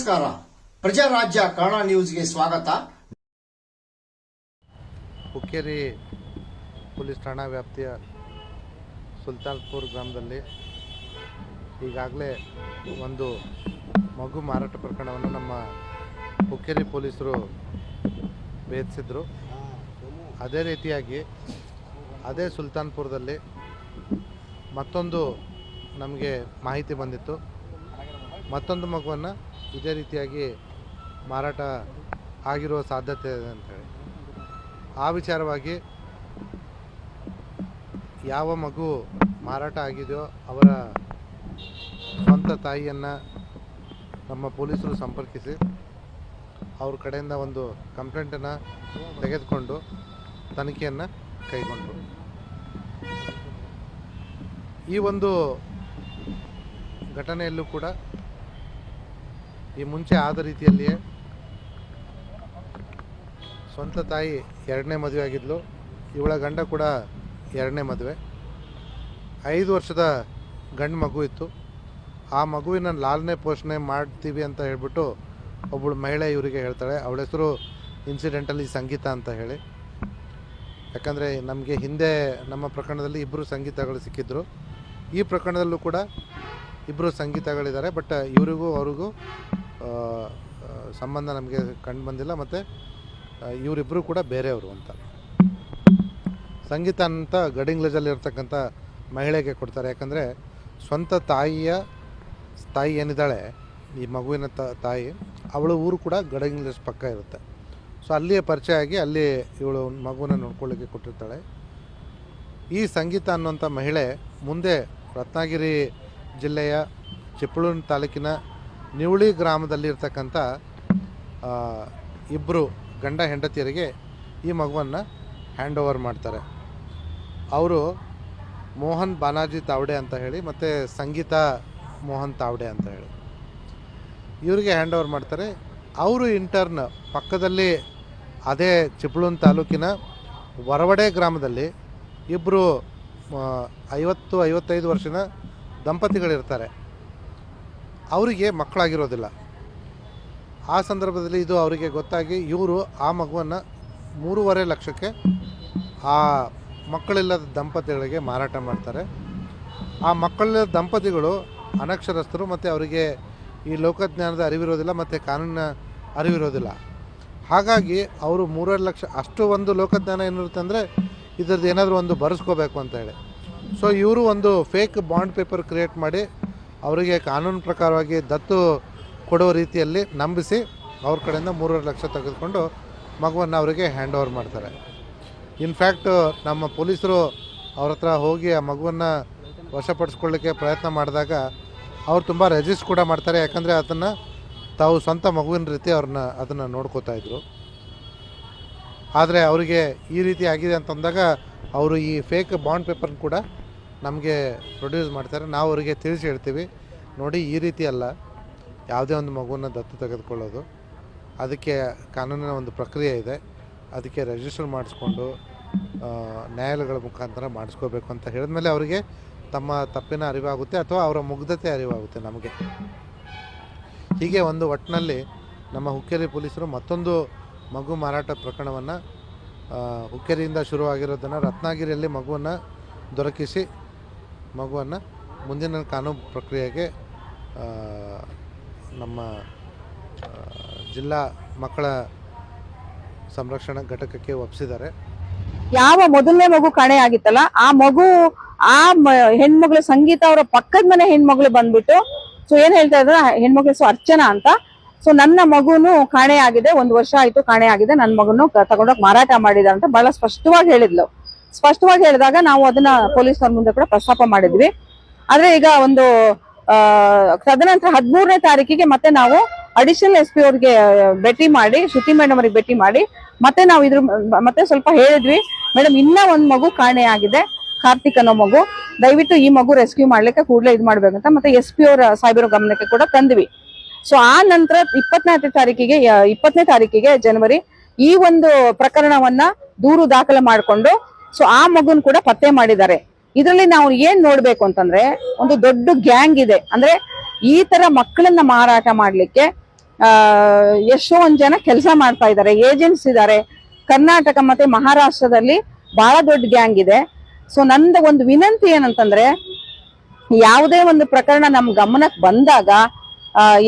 ನಮಸ್ಕಾರ. ಪ್ರಜಾರಾಜ್ಯ ಕನ್ನಡ ನ್ಯೂಸ್ಗೆ ಸ್ವಾಗತ. ಹುಕ್ಕೇರಿ ಪೊಲೀಸ್ ಠಾಣಾ ವ್ಯಾಪ್ತಿಯ ಸುಲ್ತಾನ್ಪುರ್ ಗ್ರಾಮದಲ್ಲಿ ಈಗಾಗಲೇ ಒಂದು ಮಗು ಮಾರಾಟ ಪ್ರಕರಣವನ್ನು ನಮ್ಮ ಹುಕ್ಕೇರಿ ಪೊಲೀಸರು ಭೇದಿಸಿದ್ರು. ಅದೇ ರೀತಿಯಾಗಿ ಅದೇ ಸುಲ್ತಾನ್ಪುರದಲ್ಲಿ ಮತ್ತೊಂದು ನಮಗೆ ಮಾಹಿತಿ ಬಂದಿತ್ತು. ಮತ್ತೊಂದು ಮಗುವನ್ನು ಇದೇ ರೀತಿಯಾಗಿ ಮಾರಾಟ ಆಗಿರುವ ಸಾಧ್ಯತೆ ಇದೆ ಅಂತೇಳಿ ಆ ವಿಚಾರವಾಗಿ ಯಾವ ಮಗು ಮಾರಾಟ ಆಗಿದೆಯೋ ಅವರ ಸ್ವಂತ ತಾಯಿಯನ್ನು ನಮ್ಮ ಪೊಲೀಸರು ಸಂಪರ್ಕಿಸಿ ಅವ್ರ ಕಡೆಯಿಂದ ಒಂದು ಕಂಪ್ಲೇಂಟನ್ನು ತೆಗೆದುಕೊಂಡು ತನಿಖೆಯನ್ನು ಕೈಗೊಂಡರು. ಈ ಒಂದು ಘಟನೆಯಲ್ಲೂ ಕೂಡ ಈ ಮುಂಚೆ ಆದ ರೀತಿಯಲ್ಲಿಯೇ ಸ್ವಂತ ತಾಯಿ ಎರಡನೇ ಮದುವೆ ಆಗಿದ್ಲು. ಇವಳ ಗಂಡ ಕೂಡ ಎರಡನೇ ಮದುವೆ. ಐದು ವರ್ಷದ ಗಂಡು ಮಗು ಇತ್ತು. ಆ ಮಗುವಿನ ಲಾಲನೆ ಪೋಷಣೆ ಮಾಡ್ತೀವಿ ಅಂತ ಹೇಳ್ಬಿಟ್ಟು ಒಬ್ಬಳು ಮಹಿಳೆ ಇವರಿಗೆ ಹೇಳ್ತಾಳೆ. ಅವಳ ಹೆಸರು ಇನ್ಸಿಡೆಂಟಲಿ ಸಂಗೀತ ಅಂತ ಹೇಳಿ. ಯಾಕಂದರೆ ನಮಗೆ ಹಿಂದೆ ನಮ್ಮ ಪ್ರಕರಣದಲ್ಲಿ ಇಬ್ಬರು ಸಂಗೀತಗಳು ಸಿಕ್ಕಿದ್ರು. ಈ ಪ್ರಕರಣದಲ್ಲೂ ಕೂಡ ಇಬ್ಬರು ಸಂಗೀತಗಳಿದ್ದಾರೆ ಬಟ್ ಇವರಿಗೂ ಅವ್ರಿಗೂ ಸಂಬಂಧ ನಮಗೆ ಕಂಡು ಬಂದಿಲ್ಲ, ಮತ್ತು ಇವರಿಬ್ಬರು ಕೂಡ ಬೇರೆಯವರು ಅಂತ. ಸಂಗೀತ ಅಂತ ಗಡಿಂಗ್ಲಜಲ್ಲಿರ್ತಕ್ಕಂಥ ಮಹಿಳೆಗೆ ಕೊಡ್ತಾರೆ, ಯಾಕಂದರೆ ಸ್ವಂತ ತಾಯಿಯ ತಾಯಿ ಏನಿದ್ದಾಳೆ, ಈ ಮಗುವಿನ ತಾಯಿ, ಅವಳ ಊರು ಕೂಡ ಗಡಿಂಗ್ಲಜ್ ಪಕ್ಕ ಇರುತ್ತೆ. ಸೊ ಅಲ್ಲಿಯೇ ಪರಿಚಯ ಆಗಿ, ಅಲ್ಲಿ ಇವಳು ಮಗುವನ್ನು ನೋಡ್ಕೊಳ್ಳಿಕ್ಕೆ ಕೊಟ್ಟಿರ್ತಾಳೆ. ಈ ಸಂಗೀತ ಅನ್ನುವಂಥ ಮಹಿಳೆ ಮುಂದೆ ರತ್ನಗಿರಿ ಜಿಲ್ಲೆಯ ಚಿಪ್ಪಳೂರು ತಾಲೂಕಿನ ನಿವಳಿ ಗ್ರಾಮದಲ್ಲಿರ್ತಕ್ಕಂಥ ಇಬ್ಬರು ಗಂಡ ಹೆಂಡತಿಯರಿಗೆ ಈ ಮಗುವನ್ನು ಹ್ಯಾಂಡ್ ಓವರ್ ಮಾಡ್ತಾರೆ. ಅವರು ಮೋಹನ್ ಬಾನಾಜಿ ತಾವಡೆ ಅಂತ ಹೇಳಿ ಮತ್ತು ಸಂಗೀತ ಮೋಹನ್ ತಾವಡೆ ಅಂತ ಹೇಳಿ. ಇವರಿಗೆ ಹ್ಯಾಂಡ್ ಓವರ್ ಮಾಡ್ತಾರೆ. ಅವರು ಇಂಟರ್ನ್ ಪಕ್ಕದಲ್ಲಿ ಅದೇ ಚಿಪ್ಪಳೂನ್ ತಾಲೂಕಿನ ವರವಡೆ ಗ್ರಾಮದಲ್ಲಿ ಇಬ್ಬರು ಐವತ್ತು, ಐವತ್ತೈದು ವರ್ಷದ ದಂಪತಿಗಳಿರ್ತಾರೆ. ಅವರಿಗೆ ಮಕ್ಕಳಾಗಿರೋದಿಲ್ಲ. ಆ ಸಂದರ್ಭದಲ್ಲಿ ಇದು ಅವರಿಗೆ ಗೊತ್ತಾಗಿ ಇವರು ಆ ಮಗುವನ್ನು ಮೂರುವರೆ ಲಕ್ಷಕ್ಕೆ ಆ ಮಕ್ಕಳಿಲ್ಲದ ದಂಪತಿಗಳಿಗೆ ಮಾರಾಟ ಮಾಡ್ತಾರೆ. ಆ ಮಕ್ಕಳಿಲ್ಲದ ದಂಪತಿಗಳು ಅನಕ್ಷರಸ್ಥರು ಮತ್ತು ಅವರಿಗೆ ಈ ಲೋಕಜ್ಞಾನದ ಅರಿವಿರೋದಿಲ್ಲ ಮತ್ತು ಕಾನೂನಿನ ಅರಿವಿರೋದಿಲ್ಲ. ಹಾಗಾಗಿ ಅವರು ಮೂರುವರೆ ಲಕ್ಷ ಅಷ್ಟು ಒಂದು ಲೋಕಜ್ಞಾನ ಏನಿರುತ್ತೆ ಅಂದರೆ ಇದ್ರದ್ದು ಏನಾದರೂ ಒಂದು ಬರೆಸ್ಕೋಬೇಕು ಅಂತ ಹೇಳಿ. ಸೊ ಇವರು ಒಂದು ಫೇಕ್ ಬಾಂಡ್ ಪೇಪರ್ ಕ್ರಿಯೇಟ್ ಮಾಡಿ ಅವರಿಗೆ ಕಾನೂನು ಪ್ರಕಾರವಾಗಿ ದತ್ತು ಕೊಡೋ ರೀತಿಯಲ್ಲಿ ನಂಬಿಸಿ ಅವ್ರ ಕಡೆಯಿಂದ ಮೂರುವರೆ ಲಕ್ಷ ತೆಗೆದುಕೊಂಡು ಮಗುವನ್ನು ಅವರಿಗೆ ಹ್ಯಾಂಡ್ ಓವರ್ ಮಾಡ್ತಾರೆ. ಇನ್ಫ್ಯಾಕ್ಟ್ ನಮ್ಮ ಪೊಲೀಸರು ಅವ್ರ ಹತ್ರ ಹೋಗಿ ಆ ಮಗುವನ್ನು ವಶಪಡಿಸ್ಕೊಳ್ಳಿಕ್ಕೆ ಪ್ರಯತ್ನ ಮಾಡಿದಾಗ ಅವ್ರು ತುಂಬ ರೆಜಿಸ್ಟ್ ಕೂಡ ಮಾಡ್ತಾರೆ. ಯಾಕಂದರೆ ಅದನ್ನು ತಾವು ಸ್ವಂತ ಮಗುವಿನ ರೀತಿ ಅವ್ರನ್ನ ಅದನ್ನು ನೋಡ್ಕೋತಾ ಇದ್ರು. ಆದರೆ ಅವರಿಗೆ ಈ ರೀತಿ ಆಗಿದೆ ಅಂತಂದಾಗ ಅವರು ಈ ಫೇಕ್ ಬಾಂಡ್ ಪೇಪರ್ನ ಕೂಡ ನಮಗೆ ಪ್ರೊಡ್ಯೂಸ್ ಮಾಡ್ತಾರೆ. ನಾವು ಅವರಿಗೆ ತಿಳಿಸಿ ಹೇಳ್ತೀವಿ. ನೋಡಿ, ಈ ರೀತಿ ಅಲ್ಲ. ಯಾವುದೇ ಒಂದು ಮಗುವನ್ನು ದತ್ತು ತೆಗೆದುಕೊಳ್ಳೋದು. ಅದಕ್ಕೆ ಕಾನೂನಿನ ಒಂದು ಪ್ರಕ್ರಿಯೆ ಇದೆ. ಅದಕ್ಕೆ ರಿಜಿಸ್ಟರ್ ಮಾಡಿಸ್ಕೊಂಡು ನ್ಯಾಯಾಲಯಗಳ ಮುಖಾಂತರ ಮಾಡಿಸ್ಕೋಬೇಕು ಅಂತ ಹೇಳಿದ್ಮೇಲೆ ಅವರಿಗೆ ತಮ್ಮ ತಪ್ಪಿನ ಅರಿವಾಗುತ್ತೆ ಅಥವಾ ಅವರ ಮುಗ್ಧತೆ ಅರಿವಾಗುತ್ತೆ ನಮಗೆ. ಹೀಗೆ ಒಂದು ಒಟ್ಟಿನಲ್ಲಿ ನಮ್ಮ ಹುಕ್ಕೇರಿ ಪೊಲೀಸರು ಮತ್ತೊಂದು ಮಗು ಮಾರಾಟ ಪ್ರಕರಣವನ್ನು ಹುಕ್ಕೇರಿಯಿಂದ ಶುರುವಾಗಿರೋದನ್ನು ರತ್ನಗಿರಿಯಲ್ಲಿ ಮಗುವನ್ನು ದೊರಕಿಸಿ ಮಗುವನ್ನು ಮುಂದಿನ ಕಾನೂನು ಪ್ರಕ್ರಿಯೆಗೆ ನಮ್ಮ ಜಿಲ್ಲಾ ಮಕ್ಕಳ ಸಂರಕ್ಷಣಾ ಘಟಕಕ್ಕೆ ಒಪ್ಪಿಸಿದ್ದಾರೆ ಯಾವ ಮೊದಲನೇ ಮಗು ಕಾಣೆ ಆಗಿತ್ತಲ್ಲ, ಆ ಮಗು, ಆ ಹೆಣ್ಮಗಳು ಸಂಗೀತ ಅವರ ಪಕ್ಕದ ಮನೆ ಹೆಣ್ಮಗಳು ಬಂದ್ಬಿಟ್ಟು ಸೊ ಏನ್ ಹೇಳ್ತಾ ಇದ್ರ ಹೆಣ್ಮಗಳ ಸೊ ಅರ್ಚನಾ ಅಂತ. ಸೊ ನನ್ನ ಮಗುನು ಕಾಣೆ ಆಗಿದೆ, ಒಂದು ವರ್ಷ ಆಯ್ತು ಕಾಣೆ ಆಗಿದೆ ನನ್ನ ಮಗುನು ತಗೊಂಡೋಗಿ ಮಾರಾಟ ಮಾಡಿದ ಅಂತ ಬಹಳ ಸ್ಪಷ್ಟವಾಗಿ ಹೇಳಿದ್ಲು. ಸ್ಪಷ್ಟವಾಗಿ ಹೇಳಿದಾಗ ನಾವು ಅದನ್ನ ಪೊಲೀಸರ ಮುಂದೆ ಕೂಡ ಪ್ರಸ್ತಾಪ ಮಾಡಿದ್ವಿ. ಆದ್ರೆ ಈಗ ಒಂದು ತದನಂತರ ಹದಿಮೂರನೇ ತಾರೀಕಿಗೆ ಮತ್ತೆ ನಾವು ಅಡಿಷನಲ್ ಎಸ್ ಪಿ ಅವ್ರಿಗೆ ಭೇಟಿ ಮಾಡಿ, ಶ್ರುತಿ ಮೇಡಮ್ ಅವ್ರಿಗೆ ಭೇಟಿ ಮಾಡಿ, ಮತ್ತೆ ನಾವು ಇದ್ರ, ಮತ್ತೆ ಸ್ವಲ್ಪ ಹೇಳಿದ್ವಿ. ಮೇಡಮ್, ಇನ್ನ ಒಂದ್ ಮಗು ಕಾಣೆ ಆಗಿದೆ, ಕಾರ್ತಿಕ್ ಅನ್ನೋ ಮಗು. ದಯವಿಟ್ಟು ಈ ಮಗು ರೆಸ್ಕ್ಯೂ ಮಾಡ್ಲಿಕ್ಕೆ ಕೂಡಲೇ ಇದು ಮಾಡ್ಬೇಕಂತ ಮತ್ತೆ ಎಸ್ ಪಿ ಅವ್ರ, ಸಾಹೇಬರ ಗಮನಕ್ಕೆ ಕೂಡ ತಂದ್ವಿ. ಸೊ ಆ ನಂತರ ಇಪ್ಪತ್ನಾಲ್ಕನೇ ತಾರೀಕಿಗೆ ಇಪ್ಪತ್ತನೇ ತಾರೀಕಿಗೆ ಜನವರಿ ಈ ಒಂದು ಪ್ರಕರಣವನ್ನ ದೂರು ದಾಖಲೆ ಮಾಡಿಕೊಂಡು ಸೊ ಆ ಮಗುನ್ ಕೂಡ ಪತ್ತೆ ಮಾಡಿದ್ದಾರೆ. ಇದರಲ್ಲಿ ನಾವು ಏನ್ ನೋಡ್ಬೇಕು ಅಂತಂದ್ರೆ ಒಂದು ದೊಡ್ಡ ಗ್ಯಾಂಗ್ ಇದೆ. ಅಂದ್ರೆ ಈ ತರ ಮಕ್ಕಳನ್ನ ಮಾರಾಟ ಮಾಡ್ಲಿಕ್ಕೆ ಆ, ಎಷ್ಟೋ ಒಂದ್ ಜನ ಕೆಲಸ ಮಾಡ್ತಾ ಇದ್ದಾರೆ. ಏಜೆಂಟ್ಸ್ ಇದ್ದಾರೆ. ಕರ್ನಾಟಕ ಮತ್ತೆ ಮಹಾರಾಷ್ಟ್ರದಲ್ಲಿ ಬಹಳ ದೊಡ್ಡ ಗ್ಯಾಂಗ್ ಇದೆ. ಸೊ ನಂದು ಒಂದು ವಿನಂತಿ ಏನಂತಂದ್ರೆ ಯಾವುದೇ ಒಂದು ಪ್ರಕರಣ ನಮ್ ಗಮನಕ್ಕೆ ಬಂದಾಗ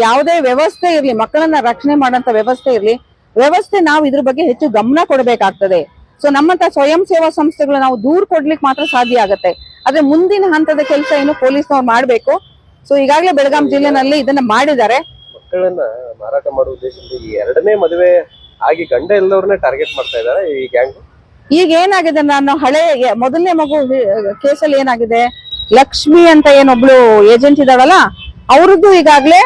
ಯಾವುದೇ ವ್ಯವಸ್ಥೆ ಇರ್ಲಿ ಮಕ್ಕಳನ್ನ ರಕ್ಷಣೆ ಮಾಡುವಂತ ವ್ಯವಸ್ಥೆ ಇರ್ಲಿ ವ್ಯವಸ್ಥೆ ನಾವು ಇದ್ರ ಬಗ್ಗೆ ಹೆಚ್ಚು ಗಮನ ಕೊಡಬೇಕಾಗ್ತದೆ. ಸೊ ನಮ್ಮಂತ ಸ್ವಯಂ ಸೇವಾ ಸಂಸ್ಥೆಗಳು ನಾವು ದೂರ್ ಕೊಡ್ಲಿಕ್ಕೆ ಮಾತ್ರ ಸಾಧ್ಯ ಆಗತ್ತೆ. ಆದ್ರೆ ಮುಂದಿನ ಹಂತದ ಕೆಲಸ ಏನು ಪೊಲೀಸ್ನವ್ರು ಮಾಡ್ಬೇಕು. ಸೊ ಈಗಾಗಲೇ ಬೆಳಗಾಂ ಜಿಲ್ಲೆನಲ್ಲಿ ಇದನ್ನ ಮಾಡಿದ್ದಾರೆ. ಮಕ್ಕಳನ್ನ ಮಾರಾಟ ಮಾಡುವ ಉದ್ದೇಶದಿಂದ ಈ ಎರಡನೇ ಮದುವೆ ಆಗಿ ಗಂಡ ಎಲ್ಲವ್ರನ್ನ ಟಾರ್ಗೆಟ್ ಮಾಡ್ತಾ ಇದ್ದಾರೆ ಈ ಗ್ಯಾಂಗ್ ಈಗ ಏನಾಗಿದೆ ನಾನು ಹಳೆ ಮೊದಲನೇ ಮಗು ಕೇಸಲ್ಲಿ ಏನಾಗಿದೆ? ಲಕ್ಷ್ಮಿ ಅಂತ ಏನೊಬ್ಳು ಏಜೆಂಟ್ ಇದಾವಲ್ಲ ಅವ್ರದ್ದು ಈಗಾಗ್ಲೇ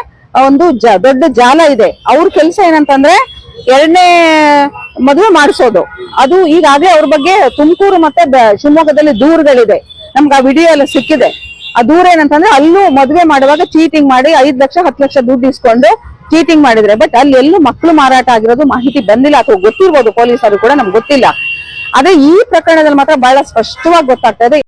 ಒಂದು ದೊಡ್ಡ ಜಾಲ ಇದೆ. ಅವ್ರ ಕೆಲಸ ಏನಂತಂದ್ರೆ ಎರಡನೇ ಮದುವೆ ಮಾಡಿಸೋದು. ಅದು ಈಗಾಗಲೇ ಅವ್ರ ಬಗ್ಗೆ ತುಮಕೂರು ಮತ್ತೆ ಶಿವಮೊಗ್ಗದಲ್ಲಿ ದೂರುಗಳಿದೆ. ನಮ್ಗೆ ಆ ವಿಡಿಯೋ ಎಲ್ಲ ಸಿಕ್ಕಿದೆ. ಆ ದೂರ ಏನಂತಂದ್ರೆ ಅಲ್ಲೂ ಮದುವೆ ಮಾಡುವಾಗ ಚೀಟಿಂಗ್ ಮಾಡಿ ಐದ್ ಲಕ್ಷ, ಹತ್ತು ಲಕ್ಷ ದುಡ್ಡು ಇಸ್ಕೊಂಡು ಚೀಟಿಂಗ್ ಮಾಡಿದ್ರೆ. ಬಟ್ ಅಲ್ಲಿ ಎಲ್ಲೂ ಮಕ್ಕಳು ಮಾರಾಟ ಆಗಿರೋದು ಮಾಹಿತಿ ಬಂದಿಲ್ಲ ಅಥವಾ ಗೊತ್ತಿರ್ಬೋದು, ಪೊಲೀಸರು ಕೂಡ ನಮ್ಗೆ ಗೊತ್ತಿಲ್ಲ. ಅದೇ ಈ ಪ್ರಕರಣದಲ್ಲಿ ಮಾತ್ರ ಬಹಳ ಸ್ಪಷ್ಟವಾಗಿ ಗೊತ್ತಾಗ್ತಾ ಇದೆ.